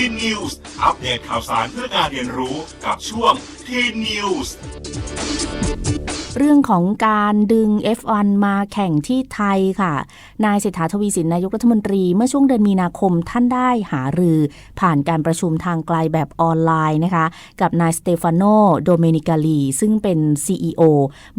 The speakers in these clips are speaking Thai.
ทีนิวส์อัปเดตข่าวสารเพื่อการเรียนรู้กับช่วงทีนิวส์ เรื่องของการดึง F1 มาแข่งที่ไทยค่ะ นายเศรษฐาทวีสินนายกรัฐมนตรี เมื่อช่วงเดือนมีนาคมท่านได้หารือ ผ่านการประชุมทางไกลแบบออนไลน์นะคะ กับนายสเตฟานโนโดเมนิกาลีซึ่งเป็น CEO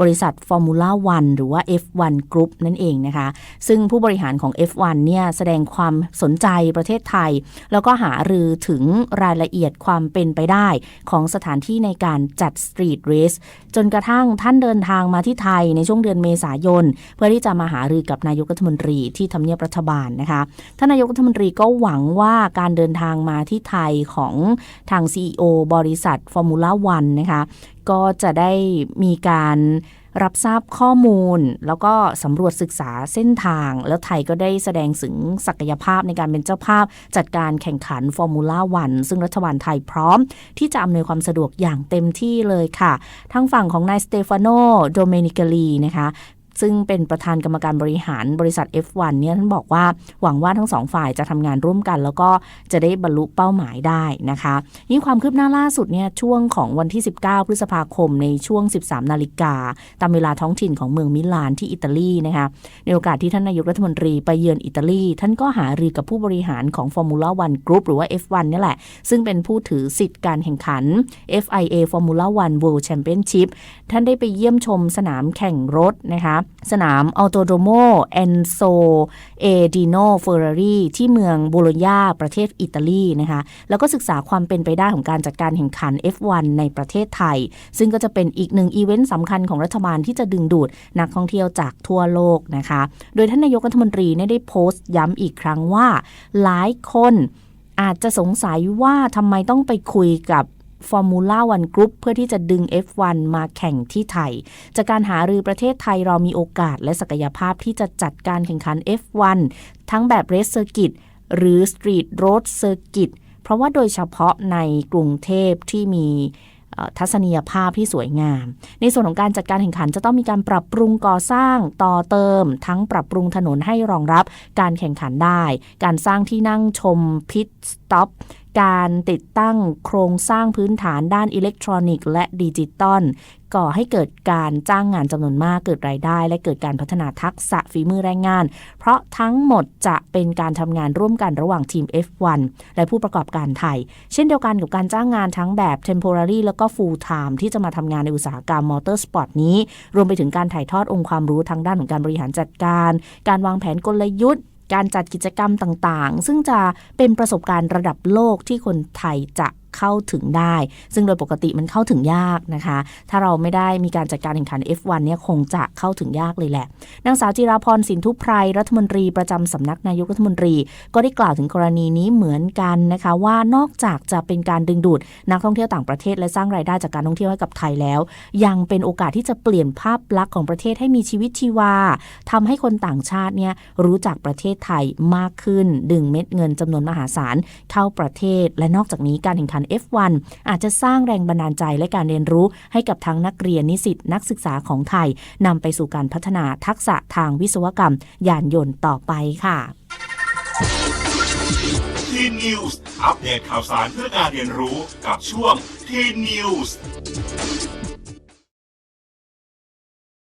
บริษัท Formula One หรือว่า F1 Group นั่นเองนะคะ ซึ่งผู้บริหารของ F1 เนี่ยแสดงความสนใจประเทศไทย แล้วก็หารือถึงรายละเอียดความเป็นไปได้ ของสถานที่ในการจัดสตรีทเรสจนกระทั่งท่านเดินทางมาที่ไทยในช่วงเดือนเมษายน เพื่อที่จะมาหารือกับนายกรัฐมนตรีที่ทำเนียบรัฐบาลนะคะท่านนายกรัฐมนตรีก็หวังว่าการเดินทางมาที่ไทยของทาง CEO บริษัทฟอร์มูล่าวันนะคะก็จะได้มีการ รับทราบข้อมูล แล้วก็สำรวจศึกษาเส้นทาง แล้วไทยก็ได้แสดงถึงศักยภาพในการเป็นเจ้าภาพ จัดการแข่งขันฟอร์มูล่าวันซึ่งรัฐบาลไทยพร้อม ที่จะอำนวยความสะดวกอย่างเต็มที่เลยค่ะ ทั้งฝั่งของนายสเตฟานโนโดเมนิกาลีนะคะ ซึ่งเป็นประธานกรรมการบริหารบริษัท F1 เนี่ยท่านบอกว่าหวังว่าทั้งสองฝ่ายจะทำงานร่วมกัน แล้วก็จะได้บรรลุเป้าหมายได้นะคะนี่ความคืบหน้าล่าสุดเนี่ยช่วงของวันที่ 19 พฤษภาคมในช่วง 13 นาฬิกาตามเวลาท้องถิ่นของเมืองมิลานที่อิตาลีนะคะในโอกาสที่ท่านนายกรัฐมนตรีไปเยือนอิตาลี ท่านก็หารือกับผู้บริหารของ Formula One Group หรือว่า F1 เนี่ยแหละ ซึ่งเป็นผู้ถือสิทธิ์การแข่งขัน FIA Formula One World Championship ท่านได้ไปเยี่ยมชมสนามแข่งรถนะคะสนาม Autodromo Enzo e Dino Ferrari ที่เมืองโบโลญญาประเทศอิตาลีนะคะแล้วก็ศึกษาความเป็นไปได้ของการจัดการแข่งขัน F1 ในประเทศไทย ซึ่งก็จะเป็นอีกหนึ่งอีเวนต์สำคัญของรัฐบาลที่จะดึงดูดนักท่องเที่ยวจากทั่วโลกนะคะ โดยท่านนายกรัฐมนตรีเนี่ยได้โพสต์ย้ำอีกครั้งว่า หลายคนอาจจะสงสัยว่าทำไมต้องไปคุยกับ Formula One Group เพื่อที่จะดึง F1 มาแข่งที่ไทย จากการหารือประเทศไทยเรามีโอกาสและศักยภาพที่จะจัดการแข่งขัน F1 ทั้งแบบเรสเซอร์กิตหรือสตรีทโรดเซอร์กิตเพราะว่าโดยเฉพาะในกรุงเทพที่มีทัศนียภาพที่สวยงาม ในส่วนของการจัดการแข่งขันจะต้องมีการปรับปรุงก่อสร้างต่อเติม ทั้งปรับปรุงถนนให้รองรับการแข่งขันได้ การสร้างที่นั่งชมพิทสต็อป การติดตั้งโครงสร้างพื้นฐานด้านอิเล็กทรอนิกส์และดิจิตอลก่อให้เกิดการจ้างงานจำนวนมากเกิดรายได้ และเกิดการพัฒนาทักษะฝีมือแรงงาน เพราะทั้งหมดจะเป็นการทำงานร่วมกันระหว่างทีม F1 และผู้ประกอบการไทย เช่นเดียวกันกับการจ้างงานทั้งแบบ temporary แล้วก็ full time ที่จะมาทำงานในอุตสาหกรรมมอเตอร์สปอร์ตนี้ รวมไปถึงการถ่ายทอดองค์ความรู้ทางด้านของการบริหารจัดการ การวางแผนกลยุทธ์ การจัดกิจกรรมต่างๆ ซึ่งจะเป็นประสบการณ์ระดับโลกที่คนไทยจะเข้าถึงได้ ซึ่งโดยปกติมันเข้าถึงยากนะคะ ถ้าเราไม่ได้มีการจัดการแข่งขัน F1 เนี่ยคงจะเข้าถึงยากเลยแหละ นางสาวจิราพรสินทุพไพรรัฐมนตรีประจำสำนักนายกรัฐมนตรี ก็ได้กล่าวถึงกรณีนี้เหมือนกันนะคะว่านอกจากจะเป็นการดึงดูดนักท่องเที่ยวต่างประเทศและสร้างรายได้จากการท่องเที่ยวให้กับไทยแล้ว ยังเป็นโอกาสที่จะเปลี่ยนภาพลักษณ์ของประเทศให้มีชีวิตชีวาทำให้คนต่างชาติเนี่ยรู้จักประเทศไทยมากขึ้น ดึงเม็ดเงินจำนวนมหาศาลเข้าประเทศ และนอกจากนี้การแข่งขันขัน F1 อาจจะสร้างแรงบันดาลใจและการเรียนรู้ให้กับทั้งนักเรียนนิสิตนักศึกษาของไทยนำไปสู่การพัฒนาทักษะทางวิศวกรรม ยานยนต์ต่อไปค่ะ ทีนิวส์อัปเดตข่าวสารเพื่อการเรียนรู้กับช่วงทีนิวส์